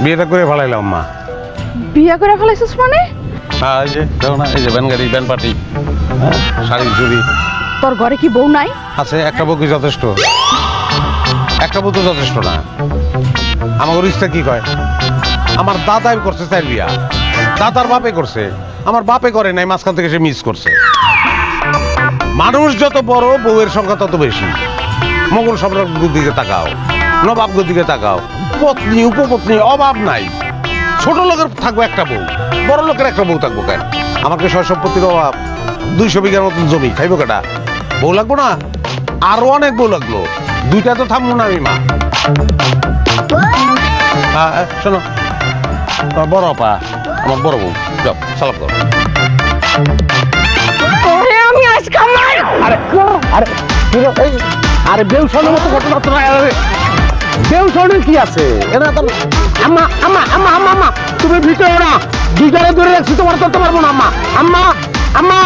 বিয়েটা করে ফেলাইলাম মা। বিয়া করে ফেলাইছিস মানে? হ্যাঁ এই যে দেখো না এই যে ব্যান গাড়ি ব্যান পার্টি হ্যাঁ? শাড়ি চুড়ি। তোর ঘরে কি বউ নাই? আছে একটা বউ কি যথেষ্ট? একটা বউ তো যথেষ্ট না। আমার ইচ্ছা কি কয়? আমার দাদাই করছে চার বিয়া। দাদার বাপে করছে। আমার বাপে করে নাই মাঝখান থেকে সে মিস করছে। মানুষ যত বড় বউয়ের সংখ্যা তত বেশি। মোগল সম্রাটগুর দিকে তাকাও নবাবগুর দিকে তাকাও। পত্নী উপপত্নী অভাব নাই। ছোট লোকের থাকব একটা বউ বড় লোকের একটা বউ থাকব কেন? আমাকে সয় সম্পত্তির অভাব দুইশো বিঘার মতন জমি খাইবো কেটা বউ লাগবো না? আরও অনেক বউ লাগল। দুইটা তো থামবো না আমি মা। হ্যাঁ শোনো। তোমার বড় আপা আমার বড় বউ। যাও সালাম করো। আমি আরে আরে আরে বেউ মতো ঘটনা তো নাই আরে কি আছে? এরা তো আম্মা আম্মা আম্মা আম্মা তুমি ভিতরে না দুজনে ধরে রাখছি, তোমার ধরতে পারব না আম্মা। আম্মা আম্মা।